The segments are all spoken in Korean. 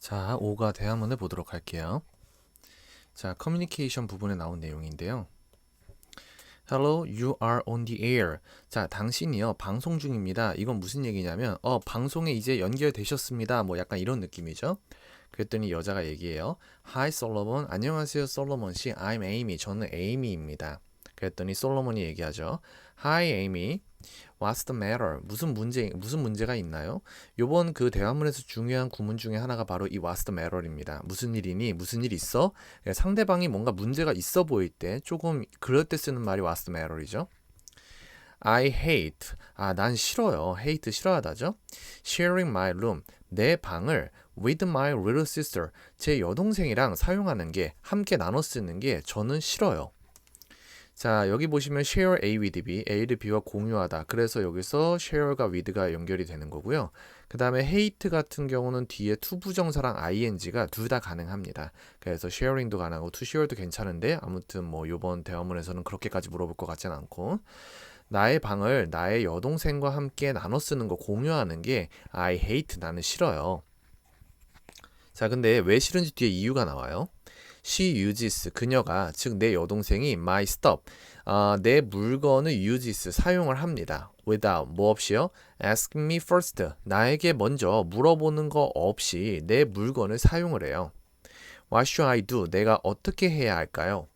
자, 5가 대화문을 보도록 할게요. 자, 커뮤니케이션 부분에 나온 내용인데요. Hello, you are on the air. 자, 당신이요, 방송 중입니다. 이건 무슨 얘기냐면, 어, 방송에 이제 연결되셨습니다. 뭐 약간 이런 느낌이죠. 그랬더니 여자가 얘기해요. Hi, 솔로몬. 안녕하세요, 솔로몬 씨. I'm Amy. 저는 에이미입니다. 그랬더니 솔로몬이 얘기하죠. Hi, Amy. What's the matter? 무슨 문제 무슨 문제가 있나요? 요번 그 대화문에서 중요한 구문 중에 하나가 바로 이 What's the matter입니다. 무슨 일이니? 무슨 일 있어? 예, 상대방이 뭔가 문제가 있어 보일 때 조금 그럴 때 쓰는 말이 What's the matter이죠. I hate. 아, 난 싫어요. hate 싫어하다죠. sharing my room. 내 방을 with my little sister. 제 여동생이랑 사용하는 게 함께 나눠 쓰는 게 저는 싫어요. 자, 여기 보시면 share A with B, A를 B와 공유하다. 그래서 여기서 share가 with가 연결이 되는 거고요. 그 다음에 hate 같은 경우는 뒤에 to 부정사랑 ing가 둘 다 가능합니다. 그래서 sharing도 가능하고 to share도 괜찮은데 아무튼 뭐 요번 대화문에서는 그렇게까지 물어볼 것 같진 않고 나의 방을 나의 여동생과 함께 나눠 쓰는 거 공유하는 게 I hate 나는 싫어요. 자, 근데 왜 싫은지 뒤에 이유가 나와요. She uses 그녀가 즉 내 여동생이 my stuff 어, 내 물건을 uses 사용을 합니다. without 뭐 없이요? asking me first 나에게 먼저 물어보는 거 없이 내 물건을 사용을 해요. What should I do? 내가 어떻게 해야 할까요?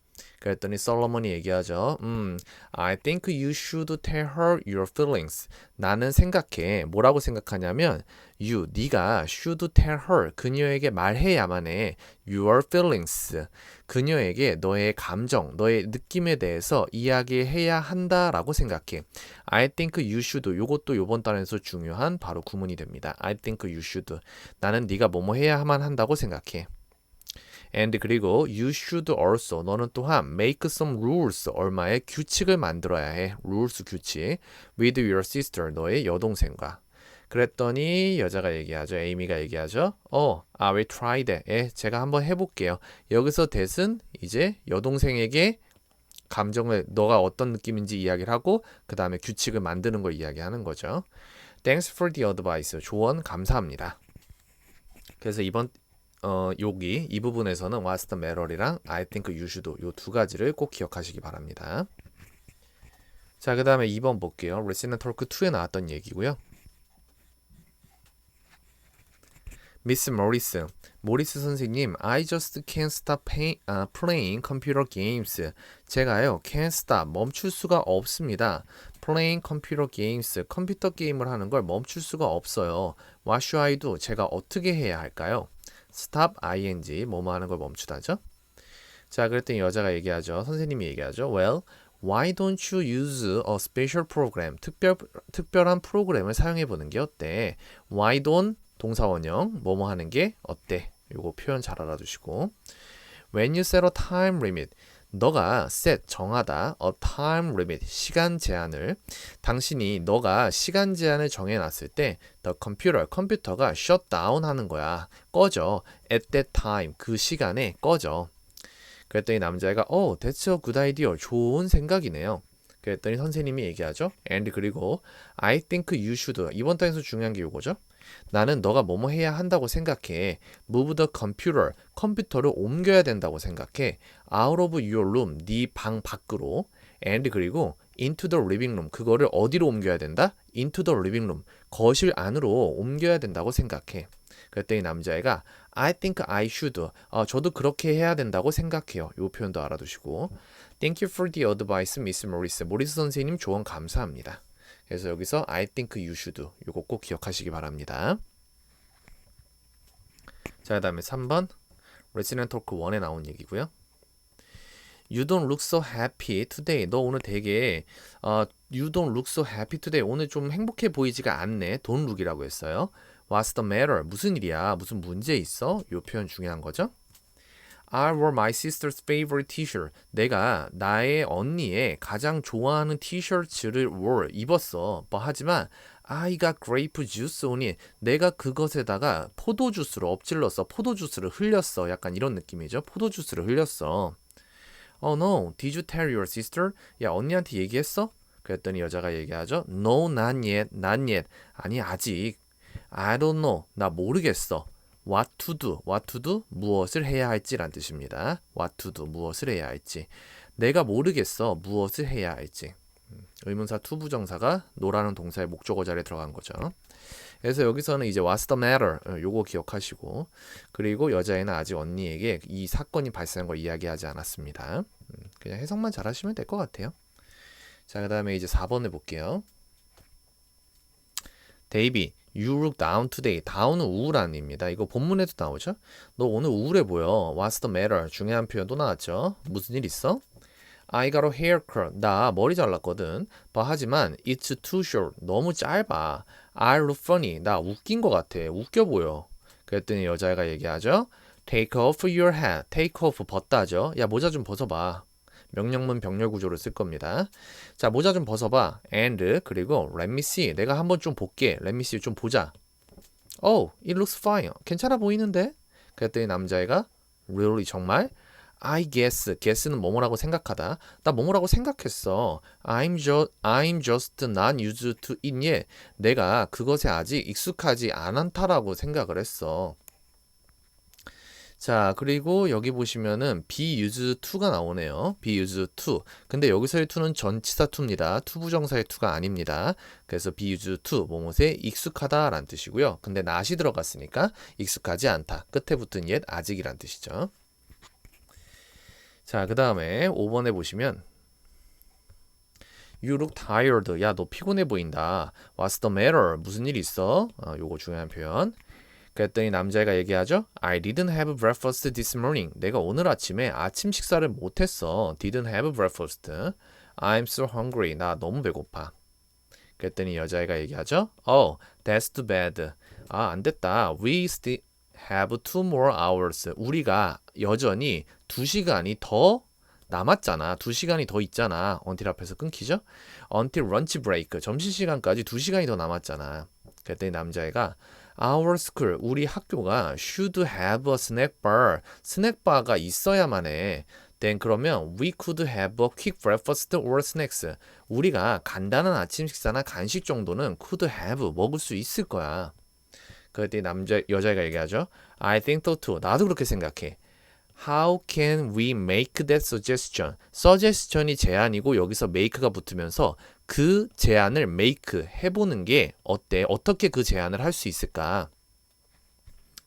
그랬더니 솔로몬이 얘기하죠. 음, I think you should tell her your feelings. 나는 생각해. 뭐라고 생각하냐면 you, 네가 should tell her. 그녀에게 말해야만 해. your feelings. 그녀에게 너의 감정, 너의 느낌에 대해서 이야기해야 한다라고 생각해. I think you should. 요것도 요번 단에서 중요한 바로 구문이 됩니다. I think you should. 나는 네가 뭐뭐 해야만 한다고 생각해. And 그리고 you should also 너는 또한 make some rules 얼마의 규칙을 만들어야 해. Rules 규칙 with your sister 너의 여동생과. 그랬더니 여자가 얘기하죠. 에이미가 얘기하죠. 어 I will try that 예 제가 한번 해볼게요. 여기서 that은 이제 여동생에게 감정을 너가 어떤 느낌인지 이야기를 하고 그 다음에 규칙을 만드는 걸 이야기하는 거죠. Thanks for the advice. 조언 감사합니다. 그래서 이번 어, 여기 이 부분에서는 What's the matter이랑 I think you should 요두 가지를 꼭 기억하시기 바랍니다. 자, 그 다음에 2번 볼게요. Listen Talk 2에 나왔던 얘기고요. 미스 모리스, 모리스 선생님, I just can't stop pay, uh, playing computer games. 제가요, can't stop, 멈출 수가 없습니다. playing computer games, 컴퓨터 게임을 하는 걸 멈출 수가 없어요. What should I do? 제가 어떻게 해야 할까요? Stop ing 뭐뭐 하는 걸 멈추다죠. 자, 그랬더니 여자가 얘기하죠. 선생님이 얘기하죠. Well, why don't you use a special program? 특별 특별한 프로그램을 사용해 보는 게 어때? Why don't 동사원형 뭐뭐 하는 게 어때? 요거 표현 잘 알아두시고 When you set a time limit 너가 set 정하다 a time limit 시간 제한을 당신이 너가 시간 제한을 정해 놨을 때 the computer 컴퓨터가 shut down 하는 거야. 꺼져. at that time 그 시간에 꺼져. 그랬더니 남자애가 어, that's a good idea. 좋은 생각이네요. 그랬더니 선생님이 얘기하죠. and 그리고 I think you should 이번 단에서 중요한 게 요거죠. 나는 너가 뭐뭐 해야 한다고 생각해. Move the computer. 컴퓨터를 옮겨야 된다고 생각해. Out of your room. 네 방 밖으로. And 그리고 into the living room. 그거를 어디로 옮겨야 된다? into the living room. 거실 안으로 옮겨야 된다고 생각해. 그랬더니 남자애가 I think I should. 어, 저도 그렇게 해야 된다고 생각해요. 이 표현도 알아두시고. Thank you for the advice, Miss Morris. 모리스 선생님 조언 감사합니다. 그래서 여기서 I think you should 요거 꼭 기억하시기 바랍니다. 자, 그다음에 3번 레지던트 토크 1에 나온 얘기고요. You don't look so happy today. 너 오늘 되게 어, You don't look so happy today. 오늘 좀 행복해 보이지가 않네. Don't look이라고 했어요. What's the matter? 무슨 일이야? 무슨 문제 있어? 요 표현 중요한 거죠. I wore my sister's favorite t-shirt. 내가 나의 언니의 가장 좋아하는 티셔츠를 wore 입었어. 뭐 하지만 I got grape juice on it. 내가 그것에다가 포도 주스를 엎질렀어. 포도 주스를 흘렸어. 약간 이런 느낌이죠. 포도 주스를 흘렸어. Oh no, did you tell your sister? 야 언니한테 얘기했어? 그랬더니 여자가 얘기하죠. No, not yet, not yet. 아니 아직. I don't know. 나 모르겠어. What to do, what to do 무엇을 해야 할지란 뜻입니다. what to do 무엇을 해야 할지. 내가 모르겠어 무엇을 해야 할지. 음, 의문사 to 부정사가 노라는 동사의 목적어 자리에 들어간 거죠. 그래서 여기서는 이제 what's the matter 어, 요거 기억하시고 그리고 여자애는 아직 언니에게 이 사건이 발생한 걸 이야기하지 않았습니다. 음, 그냥 해석만 잘하시면 될 것 같아요. 자, 그 다음에 이제 4번 해볼게요. 데이비, you look down today. down은 우울한입니다. 이거 본문에도 나오죠? 너 오늘 우울해 보여. What's the matter? 중요한 표현 또 나왔죠? 무슨 일 있어? I got a haircut. 나 머리 잘랐거든. 봐, 하지만 it's too short. 너무 짧아. I look funny. 나 웃긴 것 같아. 웃겨 보여. 그랬더니 여자애가 얘기하죠. Take off your hat. Take off 벗다죠. 야 모자 좀 벗어봐. 명령문 병렬 구조를 쓸 겁니다. 자 모자 좀 벗어봐. And 그리고 let me see. 내가 한번 좀 볼게. let me see 좀 보자. Oh, it looks fine. 괜찮아 보이는데? 그랬더니 남자애가 really 정말? I guess, guess는 뭐뭐라고 생각하다. 나 뭐뭐라고 생각했어. I'm just, I'm just not used to it yet. 내가 그것에 아직 익숙하지 않다라고 생각을 했어. 자, 그리고 여기 보시면은 used to가 나오네요. be used to. 근데 여기서의 to는 전치사 to입니다. to 부정사의 to가 아닙니다. 그래서 used to 뭐뭐에 익숙하다라는 뜻이고요. 근데 not이 들어갔으니까 익숙하지 않다. 끝에 붙은 옛 아직이란 뜻이죠. 자, 그 다음에 5번에 보시면 You look tired. 야, 너 피곤해 보인다. What's the matter? 무슨 일 있어? 어, 요거 중요한 표현. 그랬더니 남자애가 얘기하죠. I didn't have breakfast this morning. 내가 오늘 아침에 아침 식사를 못했어. Didn't have breakfast. I'm so hungry. 나 너무 배고파. 그랬더니 여자애가 얘기하죠. Oh, that's too bad. 아, 안 됐다. We still have two more hours. 우리가 여전히 두 시간이 더 남았잖아. 두 시간이 더 있잖아. until 앞에서 끊기죠? until lunch break. 점심시간까지 두 시간이 더 남았잖아. 그랬더니 남자애가 Our school, 우리 학교가 should have a snack bar. 스낵바가 있어야만 해. Then 그러면 we could have a quick breakfast or snacks. 우리가 간단한 아침 식사나 간식 정도는 could have 먹을 수 있을 거야. 그랬더니 남자 여자애가 얘기하죠. I think so too. 나도 그렇게 생각해. How can we make that suggestion? suggestion이 제안이고 여기서 make가 붙으면서 그 제안을 make 해보는 게 어때? 어떻게 그 제안을 할 수 있을까?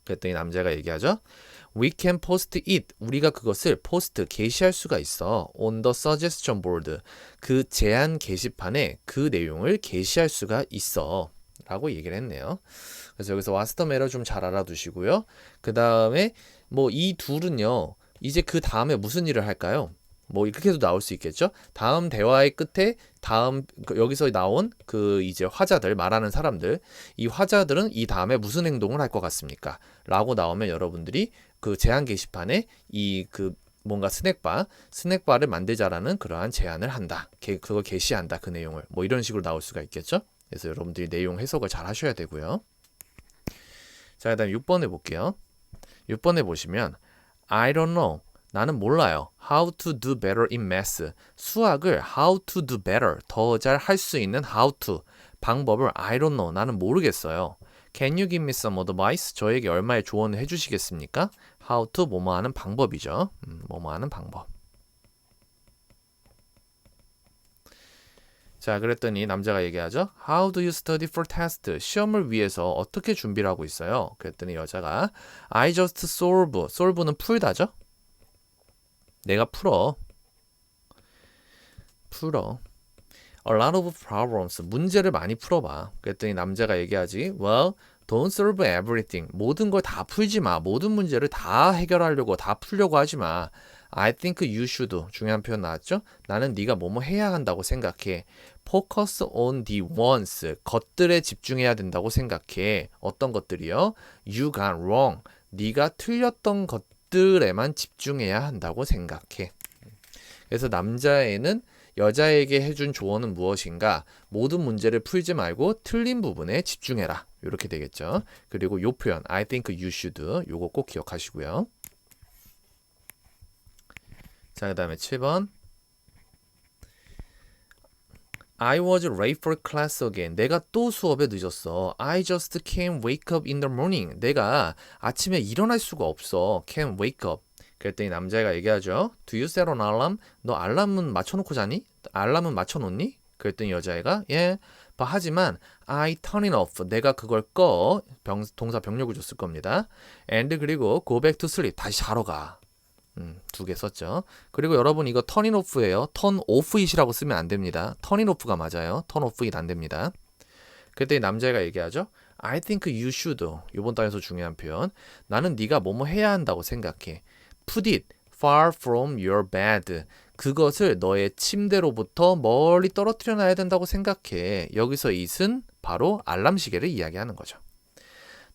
그랬더니 남자가 얘기하죠. We can post it. 우리가 그것을 post 게시할 수가 있어. On the suggestion board. 그 제안 게시판에 그 내용을 게시할 수가 있어. 라고 얘기를 했네요. 그래서 여기서 the matter 좀잘 알아두시고요. 그 다음에 뭐 이 둘은요. 이제 그 다음에 무슨 일을 할까요? 뭐 이렇게 해도 나올 수 있겠죠. 다음 대화의 끝에 다음 그 여기서 나온 그 이제 화자들 말하는 사람들 이 화자들은 이 다음에 무슨 행동을 할 것 같습니까? 라고 나오면 여러분들이 그 제안 게시판에 이 그 뭔가 스낵바 스낵바를 만들자라는 그러한 제안을 한다. 그거 게시한다. 그 내용을 뭐 이런 식으로 나올 수가 있겠죠. 그래서 여러분들이 내용 해석을 잘 하셔야 되고요. 자, 그다음 6번에 볼게요. 6번에 보시면 I don't know. 나는 몰라요. How to do better in math. 수학을 how to do better. 더 잘 할 수 있는 how to. 방법을 I don't know. 나는 모르겠어요. Can you give me some advice? 저에게 얼마의 조언을 해주시겠습니까? How to 뭐뭐 하는 방법이죠. 음, 뭐뭐 하는 방법. 자, 그랬더니 남자가 얘기하죠. How do you study for test? 시험을 위해서 어떻게 준비를 하고 있어요? 그랬더니 여자가 I just solve. solve는 풀다죠? 내가 풀어. 풀어. A lot of problems. 문제를 많이 풀어봐. 그랬더니 남자가 얘기하지. Well, don't solve everything. 모든 걸 다 풀지 마. 모든 문제를 다 해결하려고 다 풀려고 하지 마. I think you should. 중요한 표현 나왔죠? 나는 네가 뭐뭐 해야 한다고 생각해. Focus on the ones. 것들에 집중해야 된다고 생각해. 어떤 것들이요? You got wrong. 네가 틀렸던 것 들에만 집중해야 한다고 생각해. 그래서 남자애는 여자에게 해준 조언은 무엇인가? 모든 문제를 풀지 말고 틀린 부분에 집중해라. 이렇게 되겠죠. 그리고 요 표현 I think you should 요거 꼭 기억하시고요. 자, 그 다음에 7번. I was late for class again. 내가 또 수업에 늦었어. I just can't wake up in the morning. 내가 아침에 일어날 수가 없어. Can't wake up. 그랬더니 남자애가 얘기하죠. Do you set an alarm? 너 알람은 맞춰놓고 자니? 알람은 맞춰놓니? 그랬더니 여자애가 예. 봐, 하지만 I turn it off. 내가 그걸 꺼. 병, 동사 병력을 줬을 겁니다. And 그리고 go back to sleep. 다시 자러 가. 음, 두 개 썼죠. 그리고 여러분 이거 off예요. turn off it이라고 쓰면 안 됩니다. it off가 맞아요. off it 안 됩니다. 그때 남자애가 얘기하죠. I think you should. 이번 단에서 중요한 표현. 나는 네가 뭐뭐 해야 한다고 생각해. Put it far from your bed. 그것을 너의 침대로부터 멀리 떨어뜨려 놔야 된다고 생각해. 여기서 it은 바로 알람 시계를 이야기하는 거죠.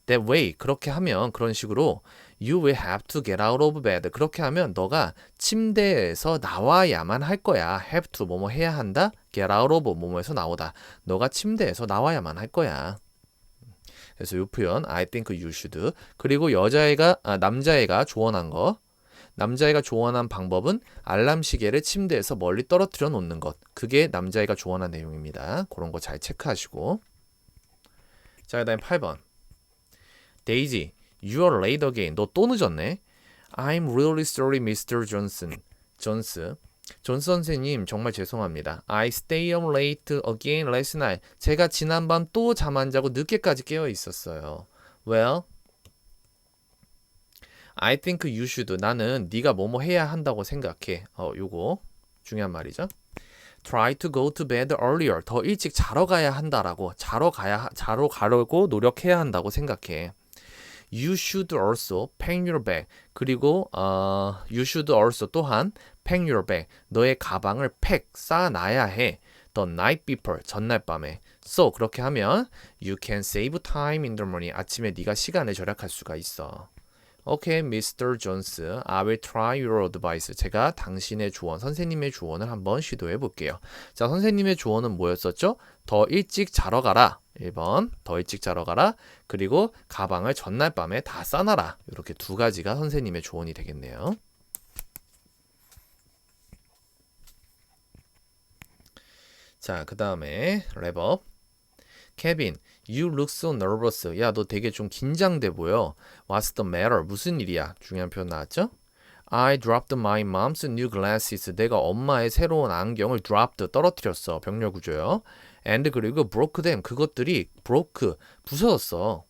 That way 그렇게 하면 그런 식으로 you will have to get out of bed. 그렇게 하면 너가 침대에서 나와야만 할 거야. have to 뭐뭐 해야 한다. get out of 뭐뭐에서 나오다. 너가 침대에서 나와야만 할 거야. 그래서 이 표현 I think you should 그리고 여자애가 아, 남자애가 조언한 거 남자애가 조언한 방법은 알람 시계를 침대에서 멀리 떨어뜨려 놓는 것. 그게 남자애가 조언한 내용입니다. 그런 거 잘 체크하시고. 자, 그다음 8번. 데이지, you are late again. 너 또 늦었네. I'm really sorry, Mr. Johnson. 존스. 존스 선생님 정말 죄송합니다. I stay up late again last night. 제가 지난밤 또 잠 안 자고 늦게까지 깨어 있었어요. Well, I think you should. 나는 네가 뭐뭐 해야 한다고 생각해. 어, 요거 중요한 말이죠. Try to go to bed earlier. 더 일찍 자러 가야 한다라고. 자러 가야 자러 가려고 노력해야 한다고 생각해. You should also pack your bag. 그리고 어, you should also 또한 pack your bag. 너의 가방을 팩 쌓아놔야 해. The night before 전날 밤에. So 그렇게 하면 you can save time in the morning. 아침에 네가 시간을 절약할 수가 있어. Okay, Mr. Jones, I will try your advice. 제가 당신의 조언, 선생님의 조언을 한번 시도해 볼게요. 자, 선생님의 조언은 뭐였었죠? 더 일찍 자러 가라. 1번, 더 일찍 자러 가라. 그리고 가방을 전날 밤에 다 싸놔라. 이렇게 두 가지가 선생님의 조언이 되겠네요. 자, 그 다음에 랩업. 케빈, you look so nervous. 야, 너 되게 좀 긴장돼 보여. What's the matter? 무슨 일이야? 중요한 표현 나왔죠? I dropped my mom's new glasses. 내가 엄마의 새로운 안경을 dropped, 떨어뜨렸어. 병렬 구조요. And 그리고 broke them. 그것들이 broke, 부서졌어.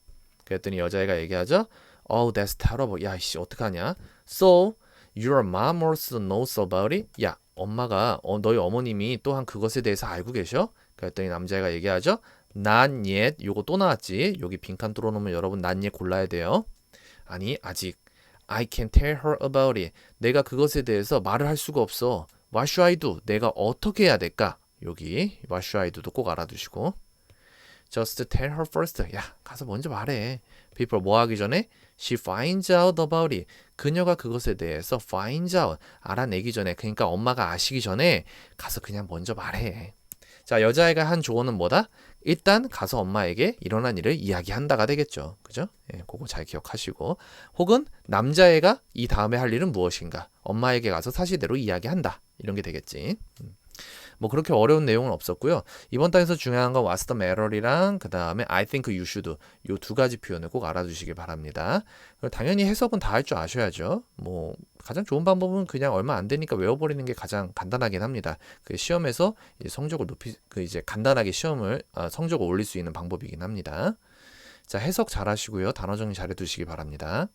그랬더니 여자애가 얘기하죠? Oh, that's terrible. 야, 씨, 어떡하냐? So, your mom also knows about it? 야, 엄마가, 어, 너희 어머님이 또한 그것에 대해서 알고 계셔? 그랬더니 남자애가 얘기하죠? not yet. 요거 또 나왔지. 여기 빈칸 뚫어놓으면 여러분 not yet 골라야 돼요. 아니, 아직. I can tell her about it. 내가 그것에 대해서 말을 할 수가 없어. What should I do? 내가 어떻게 해야 될까? 여기 do도 꼭 알아두시고. Just tell her first. 야, 가서 먼저 말해. People 뭐 하기 전에? She finds out about it. 그녀가 그것에 대해서 finds out. 알아내기 전에. 그러니까 엄마가 아시기 전에 가서 그냥 먼저 말해. 자, 여자애가 한 조언은 뭐다? 일단 가서 엄마에게 일어난 일을 이야기한다가 되겠죠. 그죠? 예, 그거 잘 기억하시고. 혹은 남자애가 이 다음에 할 일은 무엇인가? 엄마에게 가서 사실대로 이야기한다. 이런 게 되겠지. 음. 뭐 그렇게 어려운 내용은 없었고요. 이번 단에서 중요한 건 What's the matter이랑 그 다음에 I think you should 요 두 가지 표현을 꼭 알아두시길 바랍니다. 당연히 해석은 다 할 줄 아셔야죠. 뭐 가장 좋은 방법은 그냥 얼마 안 되니까 외워버리는 게 가장 간단하긴 합니다. 그 시험에서 성적을 높이 그 이제 간단하게 시험을 아, 성적을 올릴 수 있는 방법이긴 합니다. 자 해석 잘하시고요. 단어 정리 잘해두시기 바랍니다.